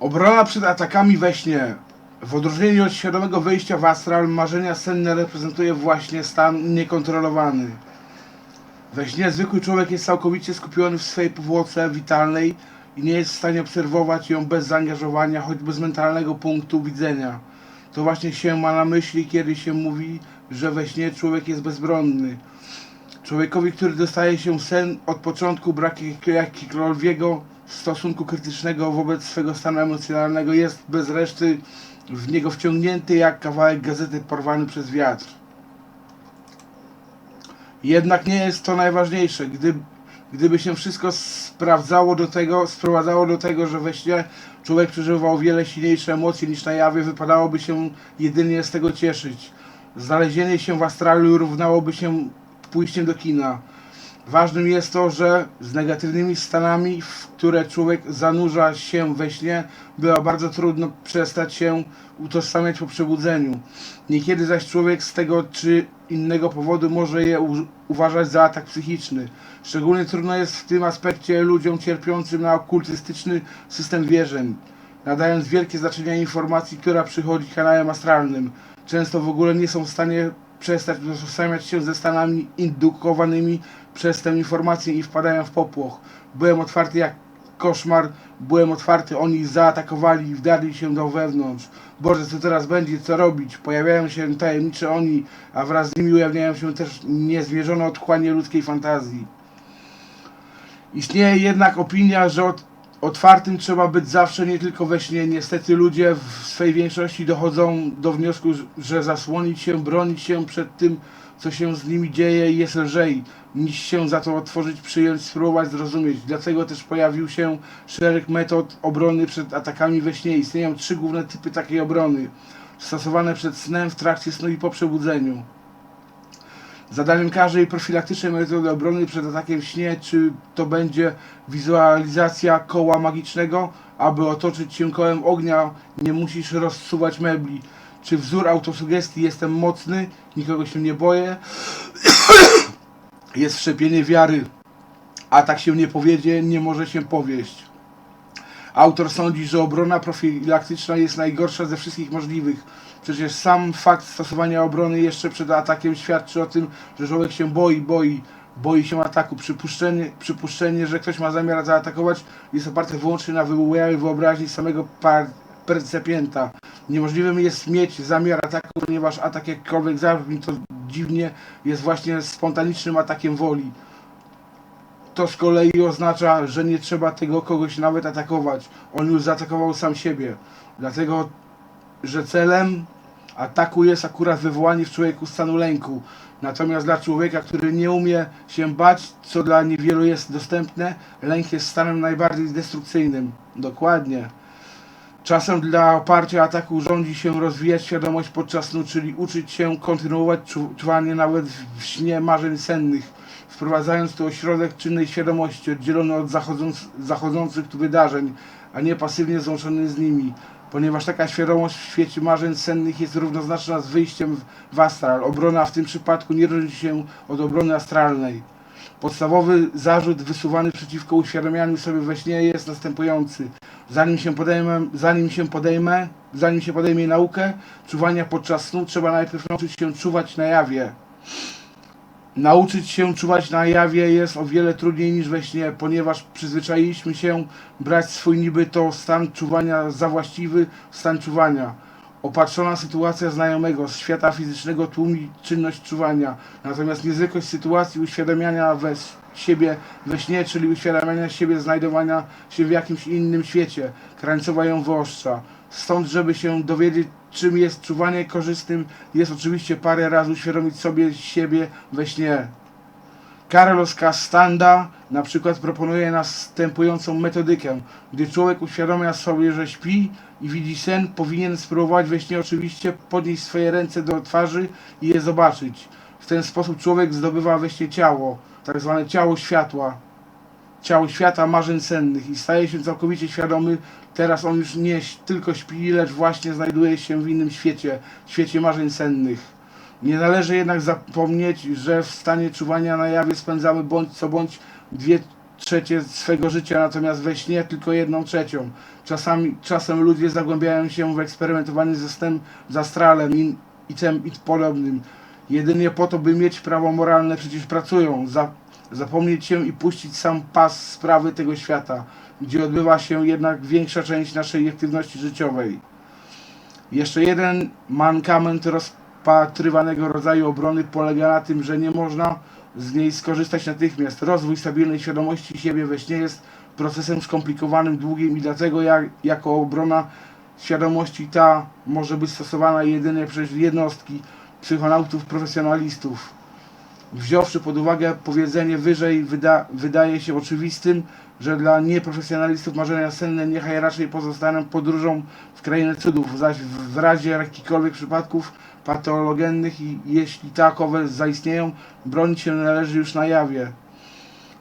Obrona przed atakami we śnie. W odróżnieniu od świadomego wyjścia w astral, marzenia senne reprezentuje właśnie stan niekontrolowany. We śnie zwykły człowiek jest całkowicie skupiony w swej powłoce witalnej i nie jest w stanie obserwować ją bez zaangażowania, choćby z mentalnego punktu widzenia. To właśnie się ma na myśli, kiedy się mówi, że we śnie człowiek jest bezbronny. Człowiekowi, który dostaje się sen, od początku brak jak- jakiegokolwiek stosunku krytycznego wobec swego stanu emocjonalnego jest bez reszty w niego wciągnięty jak kawałek gazety porwany przez wiatr. Jednak nie jest to najważniejsze. Gdy, gdyby się wszystko sprawdzało do tego, sprowadzało do tego, że we śnie człowiek przeżywał wiele silniejsze emocje niż na jawie, wypadałoby się jedynie z tego cieszyć. Znalezienie się w astralu równałoby się pójściem do kina. Ważnym jest to, że z negatywnymi stanami, w które człowiek zanurza się we śnie, bywa bardzo trudno przestać się utożsamiać po przebudzeniu. Niekiedy zaś człowiek z tego czy innego powodu może je uważać za atak psychiczny. Szczególnie trudno jest w tym aspekcie ludziom cierpiącym na okultystyczny system wierzeń, nadając wielkie znaczenie informacji, która przychodzi kanałem astralnym. Często w ogóle nie są w stanie przestać utożsamiać się ze stanami indukowanymi przez tę informację i wpadają w popłoch. Byłem otwarty jak koszmar, byłem otwarty, oni zaatakowali i wdarli się do wewnątrz. Boże, co teraz będzie, co robić? Pojawiają się tajemnicze oni, a wraz z nimi ujawniają się też niezmierzone otchłanie ludzkiej fantazji. Istnieje jednak opinia, że od, otwartym trzeba być zawsze, nie tylko we śnie. Niestety ludzie w swej większości dochodzą do wniosku, że zasłonić się, bronić się przed tym, co się z nimi dzieje jest lżej, niż się za to otworzyć, przyjąć, spróbować zrozumieć. Dlatego też pojawił się szereg metod obrony przed atakami we śnie. Istnieją trzy główne typy takiej obrony. Stosowane przed snem, w trakcie snu i po przebudzeniu. Zadaniem każdej profilaktycznej metody obrony przed atakiem śnie, czy to będzie wizualizacja koła magicznego, aby otoczyć się kołem ognia, nie musisz rozsuwać mebli. Czy wzór autosugestii jestem mocny, nikogo się nie boję, jest wszczepienie wiary, a tak się nie powiedzie, nie może się powieść. Autor sądzi, że obrona profilaktyczna jest najgorsza ze wszystkich możliwych. Przecież sam fakt stosowania obrony jeszcze przed atakiem świadczy o tym, że człowiek się boi, boi, boi się ataku. Przypuszczenie, przypuszczenie że ktoś ma zamiar zaatakować jest oparte wyłącznie na wywołaniu wyobraźni samego percepienta. Niemożliwym jest mieć zamiar ataku, ponieważ atak jakkolwiek zabrzmi to dziwnie jest właśnie spontanicznym atakiem woli. To z kolei oznacza, że nie trzeba tego kogoś nawet atakować. On już zaatakował sam siebie. Dlatego, że celem ataku jest akurat wywołanie w człowieku stanu lęku. Natomiast dla człowieka, który nie umie się bać, co dla niewielu jest dostępne, lęk jest stanem najbardziej destrukcyjnym. Dokładnie. Czasem dla oparcia ataku rządzi się rozwijać świadomość podczas snu, czyli uczyć się kontynuować czu- czuwanie nawet w śnie marzeń sennych, wprowadzając tu ośrodek czynnej świadomości oddzielony od zachodząc, zachodzących tu wydarzeń, a nie pasywnie złączony z nimi. Ponieważ taka świadomość w świecie marzeń sennych jest równoznaczna z wyjściem w, astral. Obrona w tym przypadku nie różni się od obrony astralnej. Podstawowy zarzut wysuwany przeciwko uświadamianiu sobie we śnie jest następujący. Zanim się podejmę, zanim się podejmę, zanim się podejmie naukę czuwania podczas snu, trzeba najpierw nauczyć się czuwać na jawie. Nauczyć się czuwać na jawie jest o wiele trudniej niż we śnie, ponieważ przyzwyczailiśmy się brać swój niby to stan czuwania za właściwy stan czuwania. Opatrzona sytuacja znajomego z świata fizycznego tłumi czynność czuwania, natomiast niezwykłość sytuacji uświadamiania we siebie we śnie, czyli uświadamiania siebie znajdowania się w jakimś innym świecie, krańcowa ją wyostrza. Stąd, żeby się dowiedzieć, czym jest czuwanie korzystnym, jest oczywiście parę razy uświadomić sobie siebie we śnie. Carlos Castanda na przykład proponuje następującą metodykę. Gdy człowiek uświadamia sobie, że śpi i widzi sen, powinien spróbować we śnie oczywiście podnieść swoje ręce do twarzy i je zobaczyć. W ten sposób człowiek zdobywa we śnie ciało, tak zwane ciało światła, ciało świata marzeń sennych i staje się całkowicie świadomy. Teraz on już nie tylko śpi, lecz właśnie znajduje się w innym świecie, świecie marzeń sennych. Nie należy jednak zapomnieć, że w stanie czuwania na jawie spędzamy bądź co bądź dwie trzecie swego życia, natomiast we śnie tylko jedną trzecią. Czasami, czasem ludzie zagłębiają się w eksperymentowaniu ze snem, z astralem i, i tym i podobnym. Jedynie po to, by mieć prawo moralne, przecież pracują. Za, zapomnieć się i puścić sam pas sprawy tego świata, gdzie odbywa się jednak większa część naszej aktywności życiowej. Jeszcze jeden mankament rozpatrywanego rodzaju obrony polega na tym, że nie można z niej skorzystać natychmiast. Rozwój stabilnej świadomości siebie we śnie jest procesem skomplikowanym, długim i dlatego jak, jako obrona świadomości ta może być stosowana jedynie przez jednostki psychonautów profesjonalistów. Wziąwszy pod uwagę powiedzenie wyżej, wyda, wydaje się oczywistym, że dla nieprofesjonalistów marzenia senne niechaj raczej pozostaną podróżą w krainę cudów, zaś w, razie jakichkolwiek przypadków patologennych i jeśli takowe zaistnieją, bronić się należy już na jawie.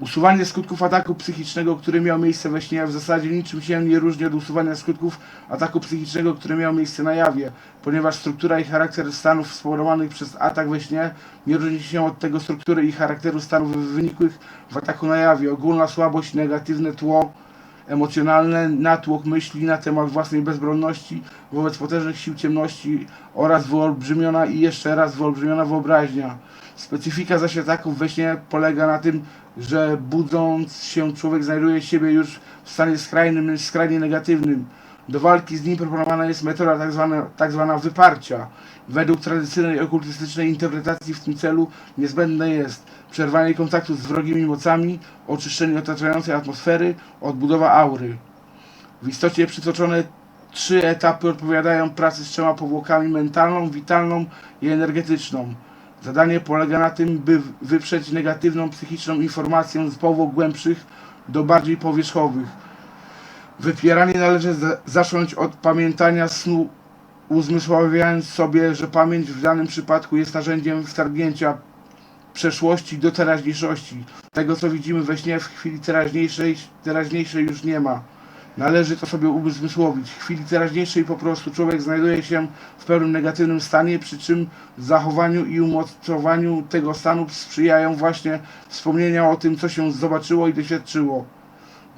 Usuwanie skutków ataku psychicznego, który miał miejsce we śnie, w zasadzie niczym się nie różni od usuwania skutków ataku psychicznego, który miał miejsce na jawie, ponieważ struktura i charakter stanów spowodowanych przez atak we śnie nie różni się od tego struktury i charakteru stanów wynikłych w ataku na jawie. Ogólna słabość, negatywne tło emocjonalne, natłok myśli na temat własnej bezbronności wobec potężnych sił ciemności oraz wyolbrzymiona i jeszcze raz wyolbrzymiona wyobraźnia. Specyfika zaś ataków we śnie polega na tym, że budząc się człowiek znajduje siebie już w stanie skrajnym, skrajnie negatywnym. Do walki z nim proponowana jest metoda tak zwana, tak zwana wyparcia. Według tradycyjnej okultystycznej interpretacji w tym celu niezbędne jest przerwanie kontaktu z wrogimi mocami, oczyszczenie otaczającej atmosfery, odbudowa aury. W istocie przytoczone trzy etapy odpowiadają pracy z trzema powłokami mentalną, witalną i energetyczną. Zadanie polega na tym, by wyprzeć negatywną psychiczną informację z powłok głębszych do bardziej powierzchowych. Wypieranie należy za- zacząć od pamiętania snu, uzmysławiając sobie, że pamięć w danym przypadku jest narzędziem wtargnięcia przeszłości do teraźniejszości. Tego, co widzimy we śnie w chwili teraźniejszej, teraźniejszej już nie ma. Należy to sobie uzmysłowić. W chwili teraźniejszej po prostu człowiek znajduje się w pełnym negatywnym stanie, przy czym zachowaniu i umocowaniu tego stanu sprzyjają właśnie wspomnienia o tym, co się zobaczyło i doświadczyło.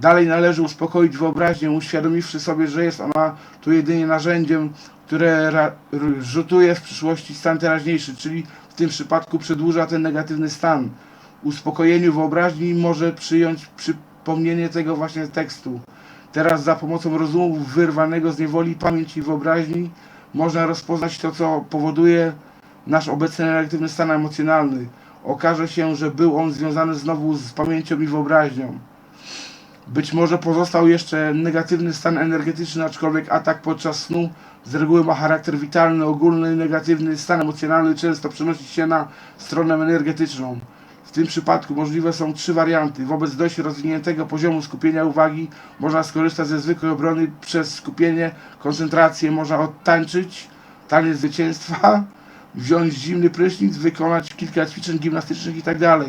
Dalej należy uspokoić wyobraźnię, uświadomiwszy sobie, że jest ona tu jedynie narzędziem, które rzutuje w przyszłości stan teraźniejszy, czyli w tym przypadku przedłuża ten negatywny stan. Uspokojeniu wyobraźni może przyjąć przypomnienie tego właśnie tekstu. Teraz za pomocą rozumu wyrwanego z niewoli pamięci i wyobraźni można rozpoznać to, co powoduje nasz obecny negatywny stan emocjonalny. Okaże się, że był on związany znowu z pamięcią i wyobraźnią. Być może pozostał jeszcze negatywny stan energetyczny, aczkolwiek atak podczas snu z reguły ma charakter witalny, ogólny, negatywny stan emocjonalny często przenosi się na stronę energetyczną. Tym przypadku możliwe są trzy warianty. Wobec dość rozwiniętego poziomu skupienia uwagi można skorzystać ze zwykłej obrony przez skupienie, koncentrację, można odtańczyć, taniec zwycięstwa, wziąć zimny prysznic, wykonać kilka ćwiczeń gimnastycznych itd.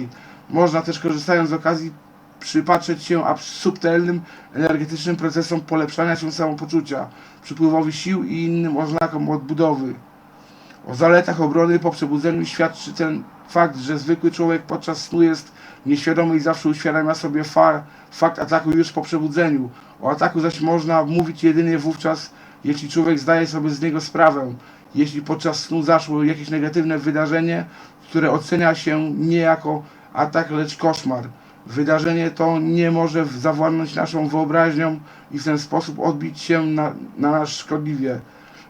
Można też korzystając z okazji przypatrzeć się subtelnym, energetycznym procesom polepszania się samopoczucia, przypływowi sił i innym oznakom odbudowy. O zaletach obrony po przebudzeniu świadczy ten fakt, że zwykły człowiek podczas snu jest nieświadomy i zawsze uświadamia sobie fa fakt ataku już po przebudzeniu. O ataku zaś można mówić jedynie wówczas, jeśli człowiek zdaje sobie z niego sprawę. Jeśli podczas snu zaszło jakieś negatywne wydarzenie, które ocenia się nie jako atak, lecz koszmar. Wydarzenie to nie może zawładnąć naszą wyobraźnią i w ten sposób odbić się na, na nas szkodliwie.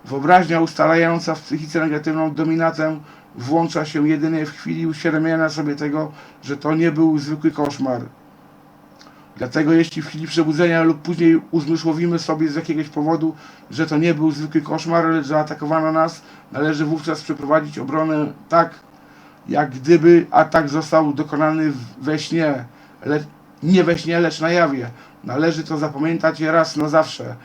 Wyobraźnia ustalająca w psychice negatywną dominatę włącza się jedynie w chwili uświadomienia sobie tego, że to nie był zwykły koszmar. Dlatego jeśli w chwili przebudzenia lub później uzmysłowimy sobie z jakiegoś powodu, że to nie był zwykły koszmar, lecz zaatakowano nas, należy wówczas przeprowadzić obronę tak, jak gdyby atak został dokonany we śnie, lecz nie we śnie, lecz na jawie. Należy to zapamiętać raz na zawsze.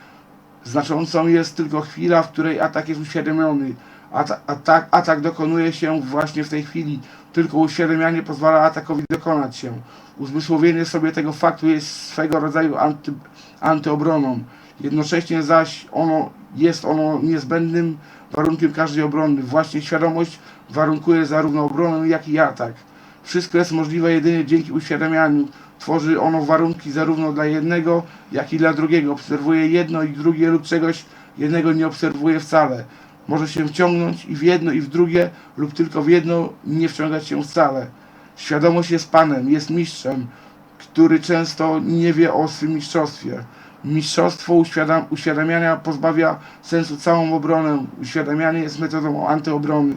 Znaczącą jest tylko chwila, w której atak jest uświadomiony. Ata atak, atak dokonuje się właśnie w tej chwili. Tylko uświadamianie pozwala atakowi dokonać się. Uzmysłowienie sobie tego faktu jest swego rodzaju anty, antyobroną. Jednocześnie zaś ono, jest ono niezbędnym warunkiem każdej obrony. Właśnie świadomość warunkuje zarówno obronę, jak i atak. Wszystko jest możliwe jedynie dzięki uświadamianiu. Tworzy ono warunki zarówno dla jednego, jak i dla drugiego. Obserwuje jedno i drugie lub czegoś jednego nie obserwuje wcale. Może się wciągnąć i w jedno i w drugie lub tylko w jedno nie wciągać się wcale. Świadomość jest Panem, jest mistrzem, który często nie wie o swym mistrzostwie. Mistrzostwo uświadam, uświadamiania pozbawia sensu całą obronę. Uświadamianie jest metodą antyobrony.